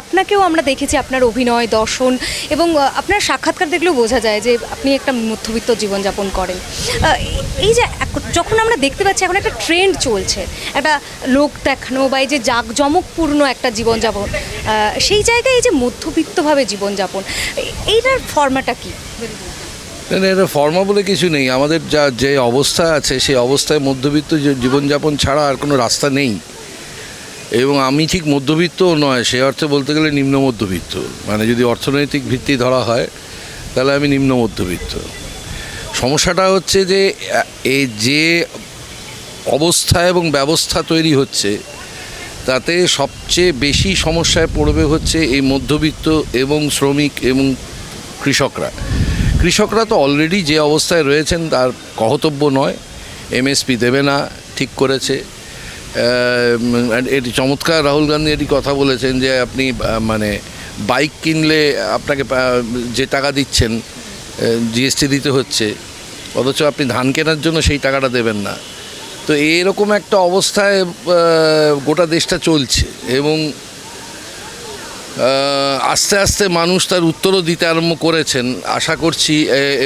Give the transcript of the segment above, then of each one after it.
আপনাকেও আমরা দেখেছি আপনার অভিনয়, দর্শন এবং আপনার সাক্ষাৎকার দেখলেও বোঝা যায় যে আপনি একটা মধ্যবিত্ত জীবনযাপন করেন। এই যে যখন আমরা দেখতে পাচ্ছি এখন একটা ট্রেন্ড চলছে, একটা লোক দেখানো বা এই যে জাঁকজমকপূর্ণ একটা জীবনযাপন সেই জায়গায় এই যে মধ্যবিত্তভাবে জীবনযাপন, এইটার ফর্মাটা কি? এটা ফর্মা বলে কিছু নেই। আমাদের যা, যে অবস্থা আছে, সেই অবস্থায় মধ্যবিত্ত জীবনযাপন ছাড়া আর কোনো রাস্তা নেই। এবং আমি ঠিক মধ্যবিত্তও নয়, সে অর্থে বলতে গেলে নিম্ন মধ্যবিত্ত। মানে যদি অর্থনৈতিক ভিত্তি ধরা হয়, তাহলে আমি নিম্ন মধ্যবিত্ত। সমস্যাটা হচ্ছে যে এই যে অবস্থা এবং ব্যবস্থা তৈরি হচ্ছে, তাতে সবচেয়ে বেশি সমস্যায় পড়বে হচ্ছে এই মধ্যবিত্ত এবং শ্রমিক এবং কৃষকরা। কৃষকরা তো অলরেডি যে অবস্থায় রয়েছেন, তার কহতব্য নয়, এমএসপি দেবে না, ঠিক করেছে। এটি চমৎকার, রাহুল গান্ধী এটি কথা বলেছেন যে আপনি মানে বাইক কিনলে আপনাকে যে টাকা দিচ্ছেন জিএসটি দিতে হচ্ছে, অথচ আপনি ধান কেনার জন্য সেই টাকাটা দেবেন না। তো এরকম একটা অবস্থায় গোটা দেশটা চলছে এবং আস্তে আস্তে মানুষ তার উত্তরও দিতে আরম্ভ করেছেন। আশা করছি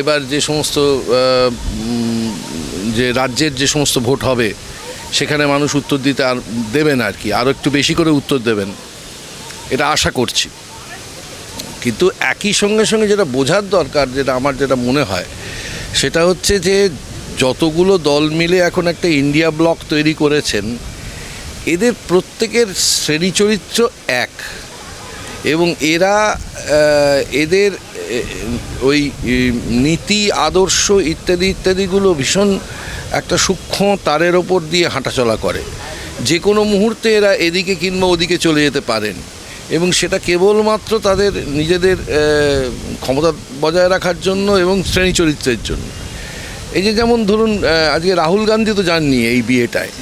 এবার যে সমস্ত যে রাজ্যের যে সমস্ত ভোট হবে সেখানে মানুষ উত্তর দিতে আর দেবেন আর কি আরও একটু বেশি করে উত্তর দেবেন। এটা আশা করছি। কিন্তু একই সঙ্গে সঙ্গে যেটা বোঝার দরকার, যেটা আমার যেটা মনে হয়, সেটা হচ্ছে যে যতগুলো দল মিলে এখন একটা ইন্ডিয়া ব্লক তৈরি করেছেন, এদের প্রত্যেকের শ্রেণি চরিত্র এক। এবং এরা এদের ওই নীতি, আদর্শ ইত্যাদি ইত্যাদিগুলো ভীষণ একটা সূক্ষ্ম তারের ওপর দিয়ে হাঁটাচলা করে। যে কোনো মুহূর্তে এরা এদিকে কিংবা ওদিকে চলে যেতে পারেন। এবং সেটা কেবলমাত্র তাদের নিজেদের ক্ষমতা বজায় রাখার জন্য এবং শ্রেণি চরিত্রের জন্য। এই যে যেমন ধরুন আজকে রাহুল গান্ধী তো যাননি এই বিয়েটায়।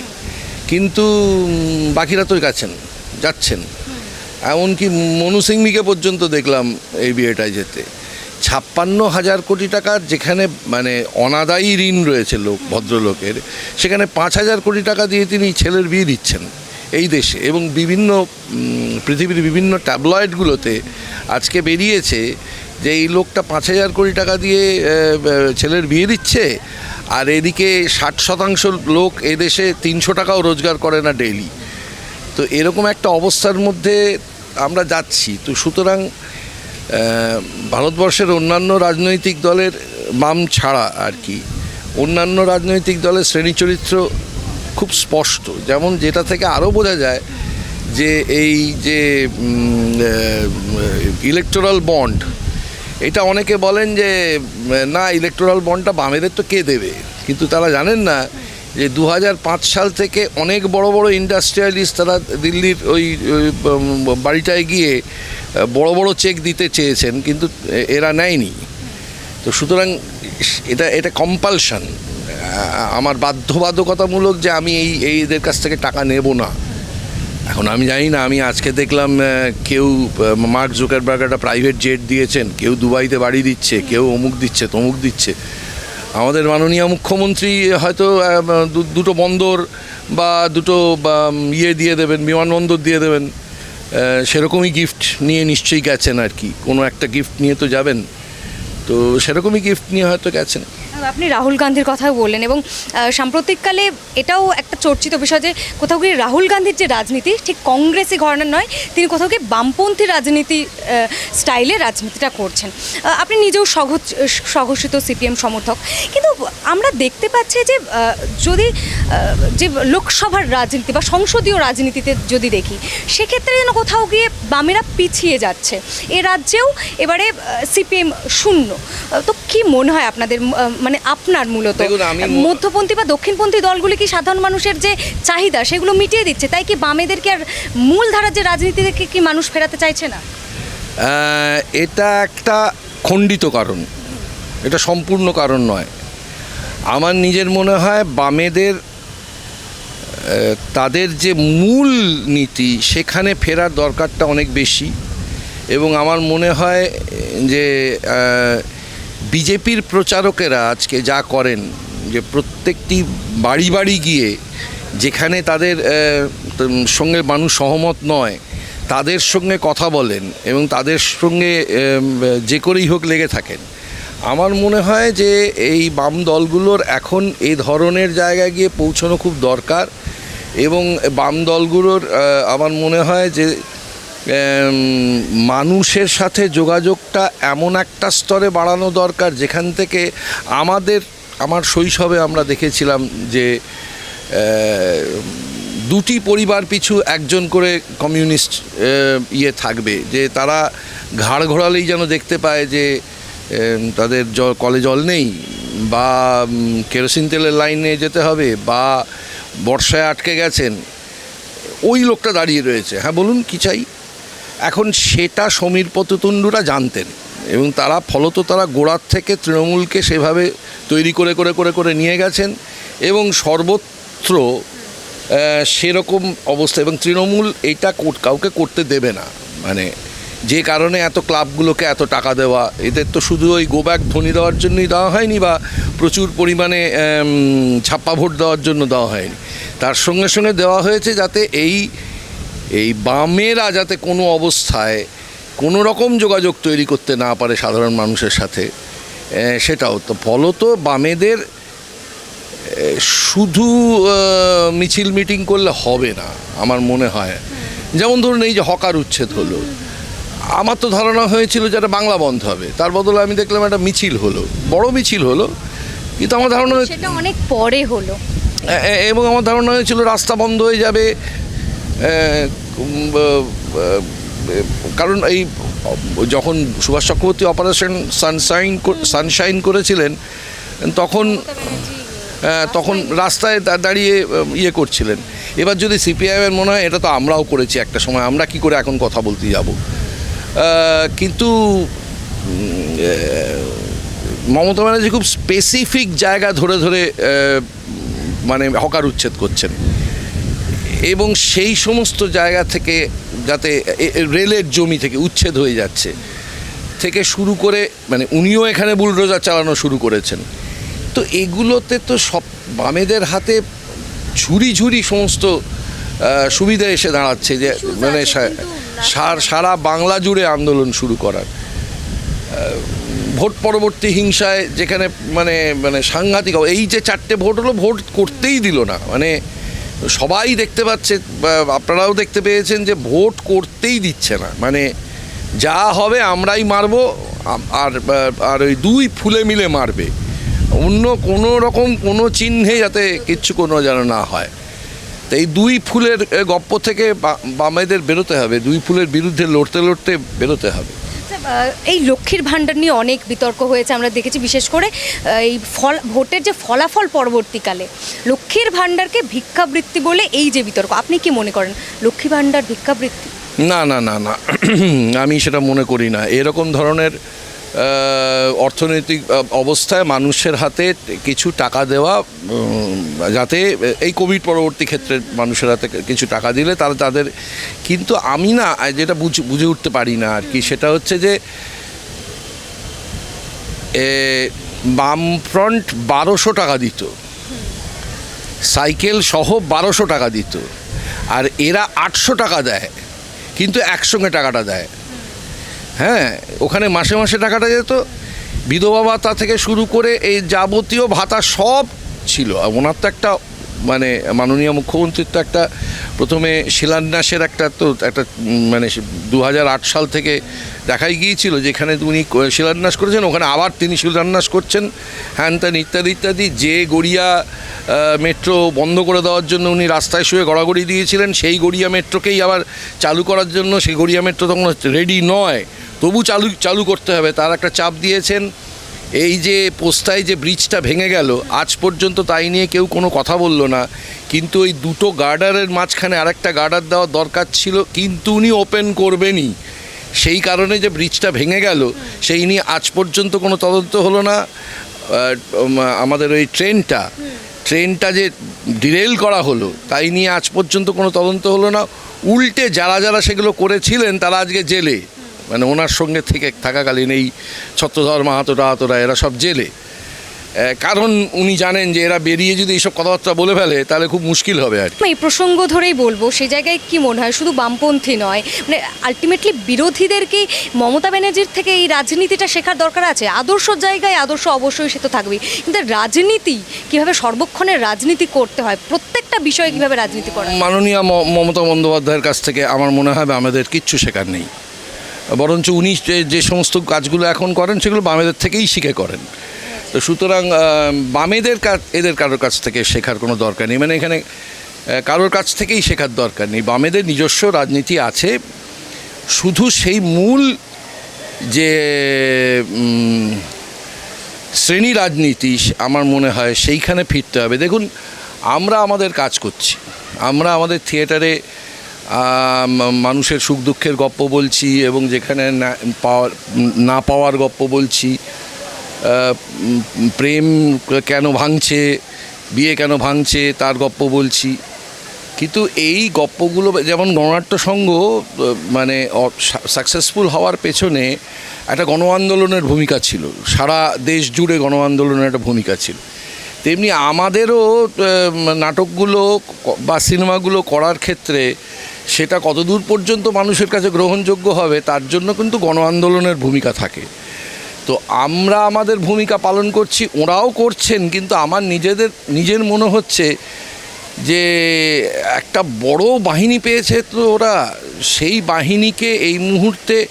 কিন্তু বাকিরা তো গেছেন, যাচ্ছেন। এমনকি মনু সিংভিকে পর্যন্ত দেখলাম এই বিয়েটায় যেতে। ছাপ্পান্ন হাজার কোটি টাকার যেখানে মানে অনাদায়ী ঋণ রয়েছে লোক, ভদ্রলোকের, সেখানে পাঁচ হাজার কোটি টাকা দিয়ে তিনি ছেলের বিয়ে দিচ্ছেন এই দেশে। এবং বিভিন্ন পৃথিবীর বিভিন্ন ট্যাবলয়েডগুলোতে আজকে বেরিয়েছে যে এই লোকটা পাঁচ হাজার কোটি টাকা দিয়ে ছেলের বিয়ে দিচ্ছে, আর এদিকে ষাট শতাংশ লোক এদেশে তিনশো টাকাও রোজগার করে না ডেইলি। তো এরকম একটা অবস্থার মধ্যে আমরা যাচ্ছি। তো সুতরাং ভারতবর্ষের অন্যান্য রাজনৈতিক দলের বাম ছাড়া আর কি। অন্যান্য রাজনৈতিক দলের শ্রেণি চরিত্র খুব স্পষ্ট। যেমন যেটা থেকে আরও বোঝা যায় যে এই যে ইলেকটোরাল বন্ড এটা অনেকে বলেন যে, না ইলেকটোরাল বন্ডটা বামেদের তো কে দেবে? কিন্তু তারা জানেন না যে দু হাজার পাঁচ সাল থেকে অনেক বড় বড় ইন্ডাস্ট্রিয়ালিস্ট তারা দিল্লির ওই বাড়িটায় গিয়ে বড় বড় চেক দিতে চেয়েছেন, কিন্তু এরা নেয়নি। তো সুতরাং এটা এটা কম্পালশন আমার বাধ্যবাধকতামূলক যে আমি এই এই এদের কাছ থেকে টাকা নেব না। এখন আমি জানি না, আমি আজকে দেখলাম কেউ মার্ক জুকারবার্গ একটা প্রাইভেট জেট দিয়েছেন, কেউ দুবাইতে বাড়ি দিচ্ছে, কেউ অমুক দিচ্ছে, তমুক দিচ্ছে। আমাদের মাননীয় মুখ্যমন্ত্রী হয়তো দুটো বন্দর বা দুটো ইয়ে দিয়ে দেবেন, বিমানবন্দর দিয়ে দেবেন সেরকমই গিফট নিয়ে নিশ্চয়ই গেছেন আর কি। কোনো একটা গিফট নিয়ে তো যাবেন। তো সেরকমই গিফট নিয়ে হয়তো গেছেন। আপনি রাহুল গান্ধীর কথাও বললেন এবং সাম্প্রতিককালে এটাও একটা চর্চিত বিষয় যে কোথাও গিয়ে রাহুল গান্ধীর যে রাজনীতি, ঠিক কংগ্রেসি ঘরানার নয়, তিনি কোথাও গিয়ে বামপন্থী রাজনীতি স্টাইলে রাজনীতিটা করছেন। আপনি নিজেও সঘ- সঘোষিত সিপিএম সমর্থক, কিন্তু আমরা দেখতে পাচ্ছি যে যদি যে লোকসভার রাজনীতি বা সংসদীয় রাজনীতিতে যদি দেখি, সেক্ষেত্রে যেন কোথাও গিয়ে বামেরা পিছিয়ে যাচ্ছে। এ রাজ্যেও এবারে সিপিএম শূন্য। তো কি মনে হয় আপনাদের? মানে আপনার মূলত। মধ্যপন্থী বা দক্ষিণপন্থী দলগুলি কি সাধারণ মানুষের যে চাহিদা সেগুলো মিটিয়ে দিচ্ছে? তাই কি বামেদেরকে আর মূল ধারার যে রাজনীতি থেকে কি মানুষ ফেরাতে চাইছে না? এটা একটা খণ্ডিত কারণ। এটা সম্পূর্ণ কারণ নয়। আমার নিজের মনে হয় বামেদের তাদের যে মূল নীতি সেখানে ফেরার দরকারটা অনেক বেশি। এবং আমার মনে হয় যে বিজেপির প্রচারকেরা আজকে যা করেন, যে প্রত্যেকটি বাড়ি বাড়ি গিয়ে যেখানে তাদের সঙ্গে মানুষ সহমত নয়, তাদের সঙ্গে কথা বলেন এবং তাদের সঙ্গে যে করেই হোক লেগে থাকেন। আমার মনে হয় যে এই বাম দলগুলোর এখন এই ধরনের জায়গায় গিয়ে পৌঁছানো খুব দরকার এবং বাম দলগুলোর আমার মনে হয় যে মানুষের সাথে যোগাযোগটা এমন একটা স্তরে বাড়ানো দরকার, যেখান থেকে আমাদের, আমার শৈশবে আমরা দেখেছিলাম যে দুটি পরিবার পিছু একজন করে কমিউনিস্ট ইয়ে থাকবে, যে তারা ঘাড় ঘোরালেই যেন দেখতে পায় যে তাদের জল কলে জল নেই, বা কেরোসিন তেলের লাইনে যেতে হবে, বা, বর্ষায় আটকে গেছেন, ওই লোকটা দাঁড়িয়ে রয়েছে। হ্যাঁ বলুন কি চাই? এখন সেটা সমীর পততুণ্ডুরা জানতেন এবং তারা ফলত তারা গোড়ার থেকে তৃণমূলকে সেভাবে তৈরি করে করে করে করে নিয়ে গেছেন এবং সর্বত্র সেরকম অবস্থা এবং তৃণমূল এটা কাউকে করতে দেবে না। মানে যে কারণে এত ক্লাবগুলোকে এত টাকা দেওয়া, এদের তো শুধু ওই গোব্যাক ধ্বনি দেওয়ার জন্যই দেওয়া হয়নি বা প্রচুর পরিমাণে ছাপ্পা ভোট দেওয়ার জন্য দেওয়া হয়নি। তার সঙ্গে সঙ্গে দেওয়া হয়েছে যাতে এই এই বামেরা যাতে কোনো অবস্থায় কোনো রকম যোগাযোগ তৈরি করতে না পারে সাধারণ মানুষের সাথে সেটাও তো ফলত বামেদের শুধু মিছিল মিটিং করলে হবে না আমার মনে হয়। যেমন ধরুন এই যে হকার উচ্ছেদ হলো। আমার তো ধারণা হয়েছিল যে একটা বাংলা বন্ধ হবে। তার বদলে আমি দেখলাম একটা মিছিল হলো বড় মিছিল হলো। কিন্তু আমার ধারণা সেটা অনেক পরে হলো। এবং আমার ধারণা হয়েছিল রাস্তা বন্ধ হয়ে যাবে কারণ এই, যখন Subhash Chakraborty Operation Sunshine Sunshine করেছিলেন, তখন তখন রাস্তায় দাঁড়িয়ে ইয়ে করছিলেন। এবার যদি সিপিআইএমের মনে হয়, এটা তো আমরাও করেছি একটা সময়, আমরা কি করে এখন কথা বলতে যাব? কিন্তু মমতা ব্যানার্জি খুব স্পেসিফিক জায়গা ধরে ধরে মানে হকার উচ্ছেদ করছেন। এবং সেই সমস্ত জায়গা থেকে যাতে রেলের জমি থেকে উচ্ছেদ হয়ে যাচ্ছে থেকে শুরু করে মানে উনিও এখানে বুলডোজার চালানো শুরু করেছেন। তো এগুলোতে তো সব বামেদের হাতে ঝুড়ি ঝুড়ি সমস্ত সুবিধা এসে দাঁড়াচ্ছে যে মানে সার- সারা বাংলা জুড়ে আন্দোলন শুরু করার। ভোট পরবর্তী হিংসায় যেখানে মানে মানে সাংঘাতিক এই যে চারটে ভোট হলো ভোট করতেই দিল না। মানে সবাই দেখতে পাচ্ছে আপনারাও দেখতে পেয়েছেন যে ভোট করতেই দিচ্ছে না। মানে যা হবে আমরাই মারবো আর আর ওই দুই ফুলে মিলে মারবে। অন্য কোনো রকম কোনো চিহ্নে যাতে কিচ্ছু কোনো যেন না হয়। তো এই দুই ফুলের গপ্প থেকে বামেদের বেরোতে হবে, দুই ফুলের বিরুদ্ধে লড়তে লড়তে বেরোতে হবে। এই লক্ষ্মীর ভাণ্ডার নিয়ে অনেক বিতর্ক হয়েছে, আমরা দেখেছি, বিশেষ করে এই ফল, ভোটের যে ফলাফল পরবর্তীকালে, লক্ষ্মীর ভাণ্ডারকে ভিক্ষাবৃত্তি বলে এই যে বিতর্ক, আপনি কি মনে করেন? লক্ষ্মী ভাণ্ডার ভিক্ষাবৃত্তি? না না না না, আমি সেটা মনে করি না। এরকম ধরনের অর্থনৈতিক অবস্থায় মানুষের হাতে কিছু টাকা দেওয়া যাতে এই কোভিড পরবর্তী ক্ষেত্রে মানুষের হাতে কিছু টাকা দিলে তারা তাদের, কিন্তু আমি না যেটা বুঝ- বুঝে উঠতে পারি না আর কি, সেটা হচ্ছে যে বামফ্রন্ট বারোশো টাকা দিত, সাইকেল সহ বারোশো টাকা দিত, আর এরা আটশো টাকা দেয়, কিন্তু একসঙ্গে টাকাটা দেয়। হ্যাঁ ওখানে মাসে মাসে টাকাটা যেত। বিধবা ভাতা থেকে শুরু করে এই যাবতীয় ভাতা সব ছিল। ওনার তো একটা মানে মাননীয় মুখ্যমন্ত্রীর তো একটা প্রথমে শিলান্যাসের একটা তো একটা মানে দু হাজার আট সাল থেকে দেখাই গিয়েছিল যেখানে উনি শিলান্যাস করেছেন, ওখানে আবার তিনি শিলান্যাস করছেন, হ্যান ত্যান ইত্যাদি ইত্যাদি। যে গড়িয়া মেট্রো বন্ধ করে দেওয়ার জন্য উনি রাস্তায় শুয়ে গড়াগড়ি দিয়েছিলেন, সেই গড়িয়া মেট্রোকেই আবার চালু করার জন্য, সেই গড়িয়া মেট্রো তখন রেডি নয়, তবু চালু চালু করতে হবে। তার একটা চাপ দিয়েছেন এই যে পোস্তায় যে ব্রিজটা ভেঙে গেল, আজ পর্যন্ত তাই নিয়ে কেউ কোনো কথা বলল না। কিন্তু ওই দুটো গার্ডারের মাঝখানে আরেকটা গার্ডার দেওয়ার দরকার ছিল, কিন্তু উনি ওপেন করবেনই। সেই কারণে যে ব্রিজটা ভেঙে গেল, সেই নিয়ে আজ পর্যন্ত কোনো তদন্ত হলো না। আমাদের ওই ট্রেনটা ট্রেনটা যে ডিরেল করা হলো, তাই নিয়ে আজ পর্যন্ত কোনো তদন্ত হলো না। উল্টে যারা যারা সেগুলো করেছিলেন, তারা আজকে জেলে। মানে ওনার সঙ্গে থেকে থাকাকালীন এই ছত্রধর মাহাতো টাহাতোরা এরা সব জেলে। কারণ উনি জানেন যে এরা বেরিয়ে যদি এইসব কথাবার্তা বলে ফেলে তাহলে খুব মুশকিল হবে আর। এই প্রসঙ্গ ধরেই বলব সেই জায়গায় কি মনে হয় শুধু বামপন্থী নয় মানে আলটিমেটলি বিরোধীদের কি মমতা ব্যানার্জির থেকে এই রাজনীতিটা শেখার দরকার আছে? আদর্শ জায়গায় আদর্শ অবশ্যই সে তো থাকবেই। কিন্তু রাজনীতি কীভাবে সর্বক্ষণের রাজনীতি করতে হয় প্রত্যেকটা বিষয়ে কীভাবে রাজনীতি করা মাননীয় মমতা বন্দ্যোপাধ্যায়ের কাছ থেকে আমার মনে হয় আমাদের কিচ্ছু শেখার নেই। বরঞ্চ উনি যে সমস্ত কাজগুলো এখন করেন সেগুলো বামেদের থেকেই শিখে করেন। তো সুতরাং বামেদের কাছ এদের কারোর কাছ থেকে শেখার কোনো দরকার নেই। মানে এখানে কারোর কাছ থেকেই শেখার দরকার নেই। বামেদের নিজস্ব রাজনীতি আছে। শুধু সেই মূল যে শ্রেণি রাজনীতি আমার মনে হয় সেইখানে ফিরতে হবে। দেখুন, আমরা আমাদের কাজ করছি। আমরা আমাদের থিয়েটারে মানুষের সুখ দুঃখের গপ্প বলছি এবং যেখানে না পাওয়ার না পাওয়ার গপ্প বলছি প্রেম কেন ভাঙছে, বিয়ে কেন ভাঙছে, তার গপ্প বলছি। কিন্তু এই গপ্পগুলো যেমন গণনাট্য সংঘ মানে সাকসেসফুল হওয়ার পেছনে একটা গণ আন্দোলনের ভূমিকা ছিল। সারা দেশ জুড়ে গণ আন্দোলনের একটা ভূমিকা ছিল। তেমনি আমাদেরও নাটকগুলো বা সিনেমাগুলো করার ক্ষেত্রে সেটা কতদূর পর্যন্ত মানুষের কাছে গ্রহণযোগ্য হবে, তার জন্য কিন্তু গণ আন্দোলনের ভূমিকা থাকে। তো আমরা আমাদের ভূমিকা পালন করছি, ওরাও করছেন, কিন্তু আমার নিজেদের, নিজের মনে হচ্ছে যে একটা বড় বাহিনী পেয়েছে তো ওরা, সেই বাহিনীকে এই মুহূর্তে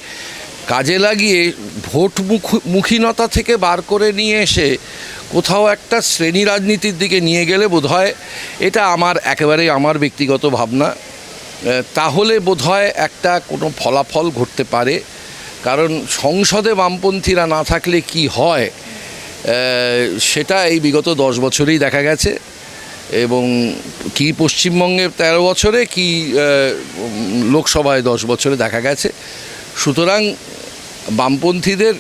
কাজে লাগিয়ে ভোট মুখ- মুখীনতা থেকে বার করে নিয়ে এসে কোথাও একটা শ্রেণি রাজনীতির দিকে নিয়ে গেলে বোধহয় এটা আমার একেবারেই, আমার ব্যক্তিগত ভাবনা। তাহলে বোধহয় একটা কোনো ফলাফল ঘটতে পারে। কারণ সংসদে বামপন্থীরা না থাকলে কি হয় সেটা এই বিগত দশ বছরেই দেখা গেছে। এবং কি পশ্চিমবঙ্গে তেরো বছরে, কি লোকসভায় দশ বছরে দেখা গেছে। সুতরাং বামপন্থীদের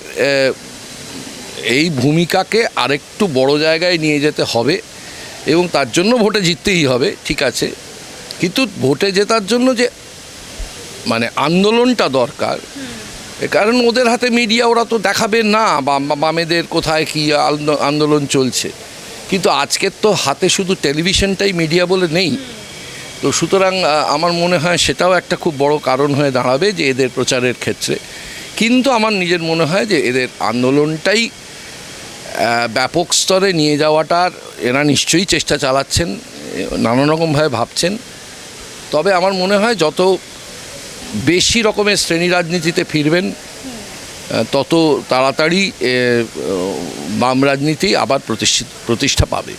এই ভূমিকাকে আরেকটু বড় জায়গায় নিয়ে যেতে হবে এবং তার জন্য ভোটে জিততেই হবে, ঠিক আছে। কিন্তু ভোটে জেতার জন্য যে মানে আন্দোলনটা দরকার কারণ ওদের হাতে মিডিয়া ওরা তো দেখাবে না বাম- বামেদের কোথায় কি আন্দো- আন্দোলন চলছে। কিন্তু আজকের তো হাতে শুধু টেলিভিশনটাই মিডিয়া বলে নেই। তো সুতরাং আমার মনে হয় সেটাও একটা খুব বড় কারণ হয়ে দাঁড়াবে যে এদের প্রচারের ক্ষেত্রে। কিন্তু আমার নিজের মনে হয় যে এদের আন্দোলনটাই ব্যাপক স্তরে নিয়ে যাওয়াটার এরা নিশ্চয়ই চেষ্টা চালাচ্ছেন নানান রকমভাবে ভাবছেন। তবে আমার মনে হয় যত বেশি রকমের শ্রেণি রাজনীতিতে ফিরবেন তত তাড়াতাড়ি বাম রাজনীতি আবার প্রতিষ্ঠা পাবে।